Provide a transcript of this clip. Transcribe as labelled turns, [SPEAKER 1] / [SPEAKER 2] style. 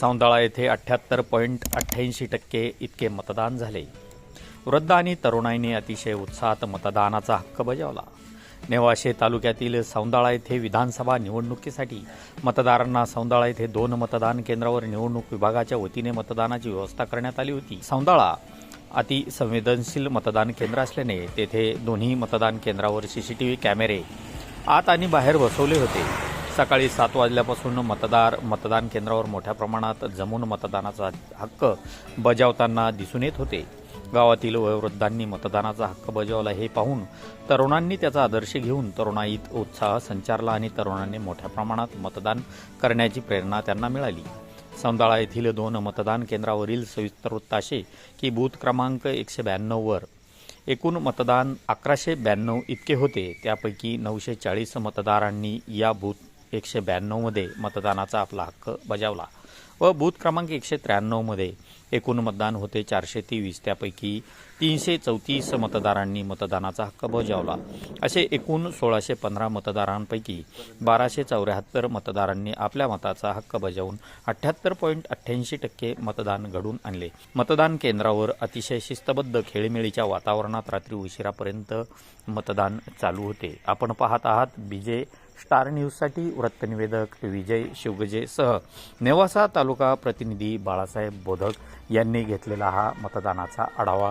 [SPEAKER 1] सौंदाळा येथे अठ्ठ्याहत्तर पॉईंट अठ्ठ्याऐंशी टक्के इतके मतदान झाले. वृद्ध आणि तरुणाईने अतिशय उत्साहात मतदानाचा हक्क बजावला. नेवाशे तालुक्यातील सौंदाळा येथे विधानसभा निवडणुकीसाठी मतदारांना सौंदाळा येथे दोन मतदान केंद्रावर निवडणूक विभागाच्या वतीने मतदानाची व्यवस्था करण्यात आली होती. सौंदाळा अति संवेदनशील मतदान केंद्र असल्याने तेथे दोन्ही मतदान केंद्रावर सीसीटीव्ही कॅमेरे आत आणि बाहेर बसवले होते. सकाळी सात वाजल्यापासून मतदार मतदान केंद्रावर मोठ्या प्रमाणात जमून मतदानाचा हक्क बजावताना दिसून येत होते. गावातील वयोवृद्धांनी मतदानाचा हक्क बजावला हे पाहून तरुणांनी त्याचा आदर्श घेऊन तरुणाईत उत्साह संचारला आणि तरुणांनी मोठ्या प्रमाणात मतदान करण्याची प्रेरणा त्यांना मिळाली. सौंदाळा येथील दोन मतदान केंद्रावरील सविस्तर वृत्त असे की बूथ क्रमांक एकशे ब्याण्णववर एकूण मतदान अकराशे ब्याण्णव इतके होते. त्यापैकी नऊशे चाळीस मतदारांनी या बूथ एकशे ब्याण्णवमध्ये मतदानाचा आपला हक्क बजावला व बूथ क्रमांक एकशे त्र्याण्णवमध्ये एकूण मतदान होते चारशे तेवीस. त्यापैकी तीनशे चौतीस मतदारांनी मतदानाचा हक्क बजावला. असे एकूण सोळाशे पंधरा मतदारांपैकी बाराशे चौऱ्याहत्तर मतदारांनी आपल्या मताचा हक्क बजावून अठ्ठ्याहत्तर पॉईंट अठ्ठ्याऐंशी टक्के मतदान घडून आणले. मतदान केंद्रावर अतिशय शिस्तबद्ध खेळीमेळीच्या वातावरणात रात्री उशिरापर्यंत मतदान चालू होते. आपण पाहत आहात बीजे स्टार न्यूजसाठी वृत्तनिवेदक विजय शिवगजेसह नेवासा तालुका प्रतिनिधी बाळासाहेब बोधक यांनी घेतलेला हा मतदानाचा आढावा.